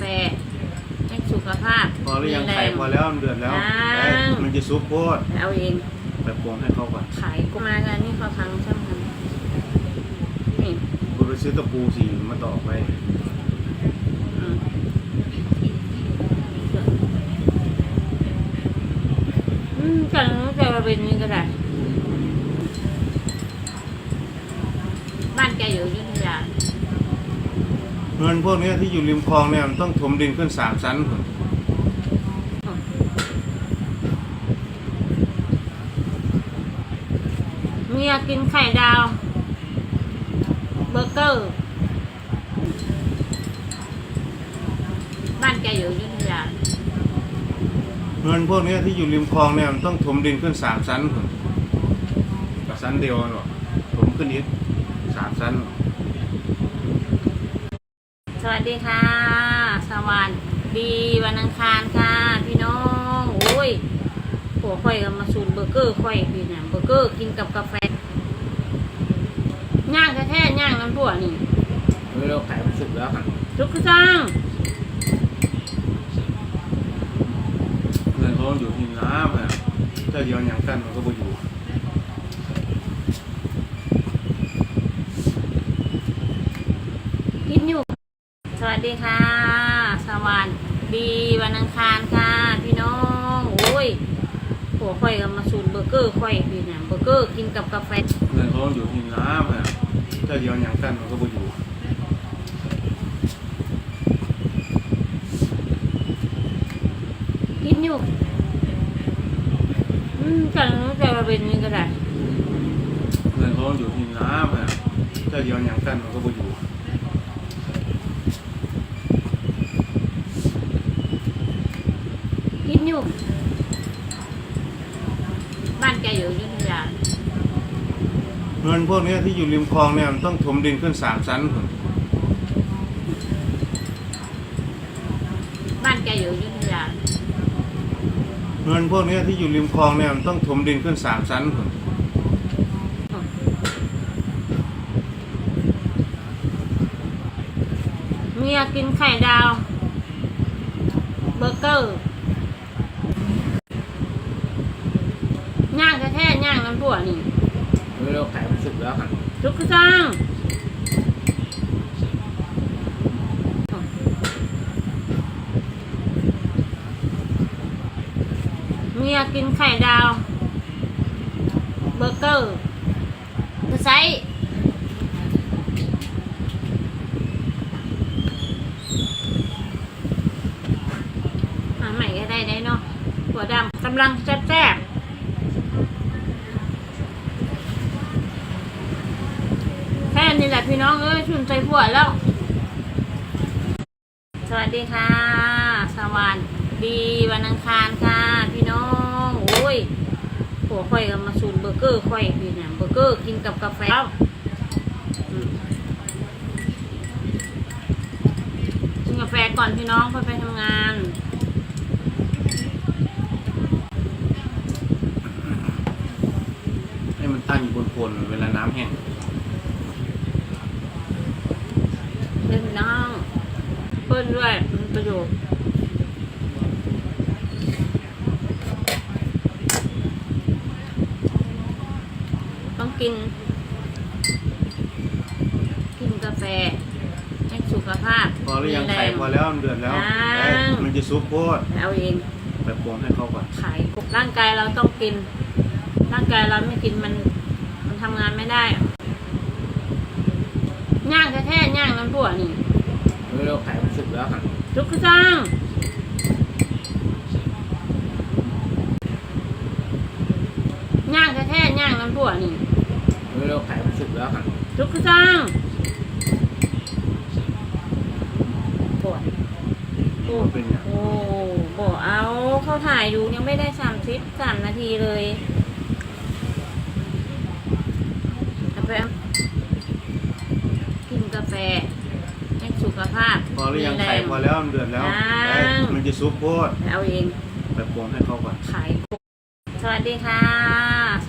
แฟให้สุขภาพพอหรือยังมีแรไข่พอแล้วมันเดือดแล้วยังเอ้ยมันจะซุปโคตรเอาเองไปปรุงให้เขาก่อนขายกูมากันนี่เขาครั้งช่างมันนี่กูไปซื้อตะปูสีมาต่อไปอืมอืมกันจะมาเป็นนี่ก็ได้บ้านแกอยู่อยุธยา เงินพวกเนี้ยที่อยู่ริมคลองเนี่ยมันต้องถมดินขึ้นสามชั้นพุ่นเมียกินไข่ดาวเบอร์เกอร์บ้านแกอยู่อยุธยาเงินพวกเนี้ยที่อยู่ริมคลองเนี่ยมันต้องถมดินขึ้นสามชั้นพุ่นกับชั้นเดียวหรอกถมขึ้นอีกสามชั้น สวัสดีค่ะ สวัสดีวันอังคารค่ะ พี่น้องโอ้ยผัวค่อยก็มาสูนเบอร์เกอร์ค่อยพี่เนี่ยเบอร์เกอร์กินกับกาแฟย่างแท้ๆย่างน้ำผัวนี่เฮ้ยเราขายมันสุกแล้วค่ะทุกจ้างเงินเขาอยู่ที่น้ำอะถ้าเดียวอย่างกันมันก็บ่อยู่ กินอยู่ ส วัสดีค่ะ สวัสดีวันอังคารค่ะ พี่น้องโอ้ยผัวค่อยก็มาสูนเบอร์เกอร์ค่อยพี่เนี่ยเบอร์เกอร์กินกับกาแฟเงินเขาอยู่ที่น้ำอะถ้าเดียวอย่างกันมันก็บ่อยู่กินอยู่อืมกันจะมาเป็นนี่ก็ได้เงินเขาอยู่ที่น้ำอะถ้าเดียวอย่างกันมันก็บ่อยู่ กิ นอยู่ บ้านแกอยู่อยุธยาเงินพวกเนี้ยที่อยู่ริมคลองเนี่ยมันต้องถมดินขึ้นสามชั้นพุ่นบ้านแกอยู่อยุธยาเงินพวกเนี้ยที่อยู่ริมคลองเนี่ยมันต้องถมดินขึ้นสามชั้นพุ่นเมียกินไข่ดาว เบอร์เกอร์ ย่างแท้ๆย่างน้ำผัวนี่เฮ้ยเราขายมันสุกแล้วค่ะทุกจ้างเมียกินไข่ดาว เบอร์เกอร์กระไซหาใหม่ก็ได้ได้เนาะหัวดำกำลังแซ่บๆ แค่ นี้แหละพี่น้องเอ้ยชุนใจผัวแล้ว สวัสดีค่ะ สวัสดีวันอังคารค่ะ พี่น้องโอ้ยผัวค่อยก็มาสูนเบอร์เกอร์ค่อยพี่เนี่ยเบอร์เกอร์กินกับกาแฟอืมกินกาแฟก่อนพี่น้องค่อยไปทำงานให้มันตั้งอยู่บนโคนเวลาน้ำแห้ง เพื่อนพี่น้อง เพื่อนด้วยมันประโยชน์ต้องกิน กินกาแฟ ให้สุขภาพพอหรือยังมีแรไข่พอแล้วมันเดือดแล้วยังเอ้ยมันจะซุปโคตรเอาเองไปปรุงให้เขาก่อนขายร่างกายเราต้องกิน ร่างกายเราไม่กินมัน มันทำงานไม่ได้อะย่างแท้ๆย่างน้ำผัวนี่เฮ้ยเราขายมัน สุกแล้วค่ะทุกจ้างย่างแท้ๆย่างน้ำผัวนี่เฮ้ยเราขายมันสุกแล้วค่ะทุกจ้างปวดโอ้เป็นอย่างโอ้โหเอาเขาถ่ายอยู่ยังไม่ได้สามสิบสามนาทีเลยเอาไปเอากินกาแฟให้สุ ขภาพพอหรือยังมีแรไข่พอแล้วมันเดือดแล้วยังเอ้ยมันจะซุปโคตรเอาเองไปปรุงให้เขาก่อนขายสวัสดีค่ะ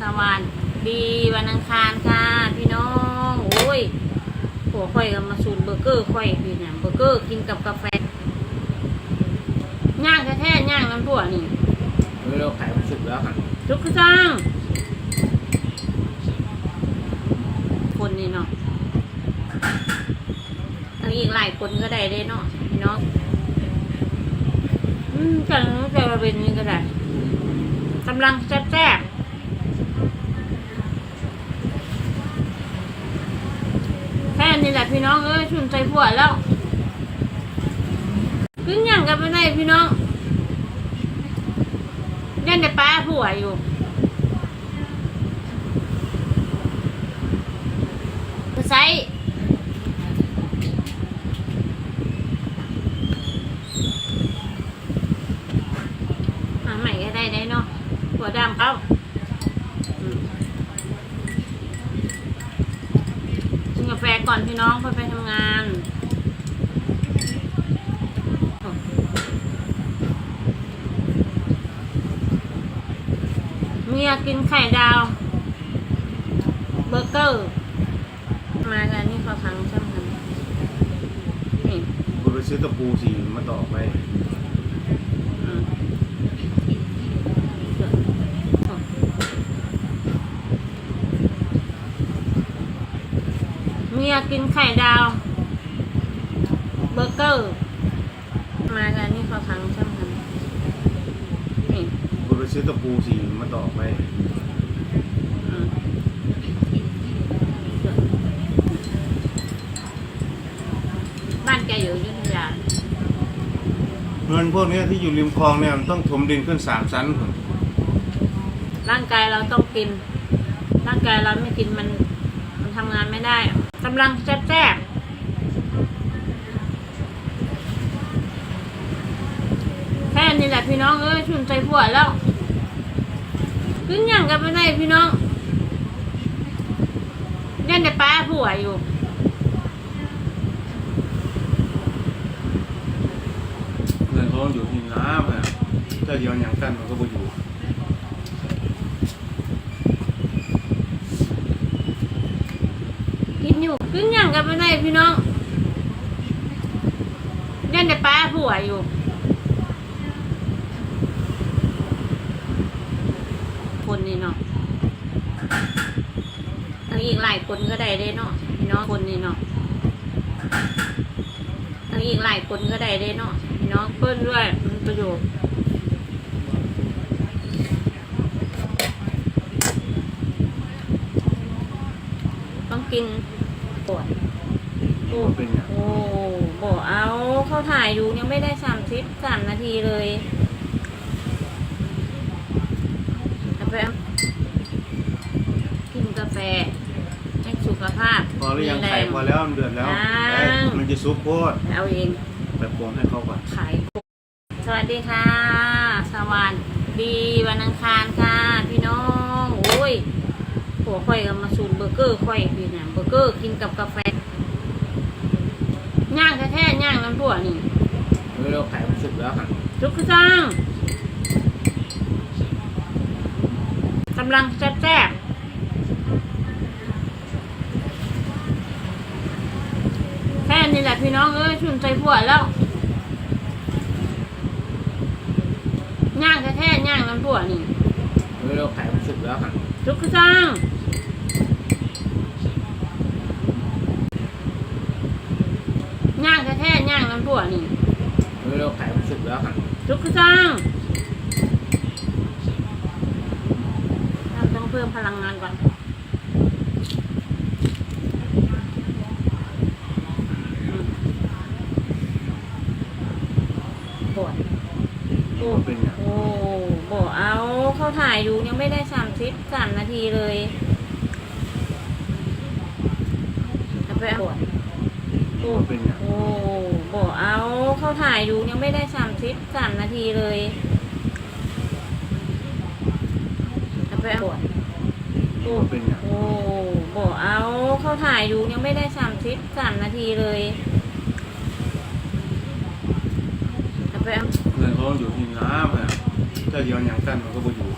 สวัสดีวันอังคารค่ะ พี่น้องโอ้ยผัวค่อยก็มาสูนเบอร์เกอร์ค่อยพี่เนี่ยเบอร์เกอร์กินกับกาแฟย่างแท้ๆย่างน้ำถั่วนี่เออเราขายมันสุกแล้วค่ะทุกกระจ้างคนนี่เนาะอั นี้อีกหลายคนก็ได้เด้เนาะพี่น้องอืมจังจะเป็นนี่ก็ได้กำลังแซ่บแค่นี้แหละพี่น้องเอ้ยชุนใจผัวแล้วขึ้นอย่างกันไปไหนพี่น้องเล่นในป้าผัวอยู่ใส่หาใหม่ก็ได้ได้เนาะหัวดำเขามกินกาแฟก่อนพี่น้องเพื่อไปทำงานเมียกินไข่ดาว เบอร์เกอร์ มากันนี่เขาครั้งใช่ไหมคะนี่กูไปซื้อตะปูสีมาต่อไป อืมเมี ยกินไข่ดาว เบอร์เกอร์ มากันนี่เขาครั้งใช่ไหมคะนี่กูไปซื้อตะปูสีมาต่อไปอืมบ้านแกอยู่อยุธยา เงินพวกเนี้ยที่อยู่ริมคลองเนี่ยมันต้องถมดินขึ้นสามชั้นผมร่างกายเราต้องกิน ร่างกายเราไม่กินมัน มันทำงานไม่ได้ กำลังแซ่บๆแค่นี้แหละพี่น้องเอ้ยชุนใจผัวแล้วขึ้นอย่างกันไปไหนพี่น้องเล่นในป้าผัวอยู่เงินเขาอยู่ที่น้ำอะถ้าเดียวอย่างกันมันก็บ่อยู่ กินอย่างกันไปไหนพี่น้องเล่นในป้าผัวอยู่คนนี่เนาะอันนี้อีกหลายคนก็ได้เด้เนาะพี่น้องคนนี่เนาะอันนี้อีกหลายคนก็ได้เด้เนาะพี่น้องเพิ่นด้วยมันประโยชน์ต้องกิน ปวดโอ้มันเป็นอย่างโอ้บอกเอาเขาถ่ายอยู่ยังไม่ได้สามสิบสามนาทีเลยเอาไปเอากินกาแฟให้สุขภาพพอหรือยังมีแรไข่พอแล้วมันเดือดแล้วอ่าได้มันจะซุปโคตรเอาเอง ไปปรุงให้เขาก่อน ขายสวัสดีค่ะ สวัสดีวันอังคารค่ะ พี่น้องโอ้ย ผัวค่อยก็มาสูนเบอร์เกอร์ค่อยพี่เนี่ยเบอร์เกอร์กินกับกาแฟย่างแท้ๆย่างน้ำถั่วนี่เออเราขายมันสุกแล้วค่ะทุกจ้างกำลังแซ่บๆแค่นี้แหละพี่น้องเอ้ยชุนใจผัวแล้วย่างแท้ๆย่างน้ำถั่วนี่เออเราขายมันสุกแล้วค่ะทุกจ้างย่าง แท้ๆย่างน้ำถั่วนี่เออเราขายมันสุกแล้วค่ะทุกจ้างเราต้องเพิ่มพลังงานก่อนอืมปวดโอ้มันเป็นอย่างโอ้บอกเอาเขาถ่ายอยู่ยังไม่ได้สามสิบสามนาทีเลยเอาไปเอา โอ้มันเป็นอย่างโอ้บอกเอาเขาถ่ายอยู่ยังไม่ได้สามสิบสามนาทีเลยเอาไปเอาโอ้มันเป็นอย่างโอ้บอกเอาเขาถ่ายอยู่ยังไม่ได้สามสิบสามนาทีเลยเอาไปเอาเงินเขาอยู่ที่น้ำอะถ้าเดียวอย่างกันมันก็บ่อยู่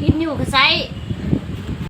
กินอยู่กับไซส์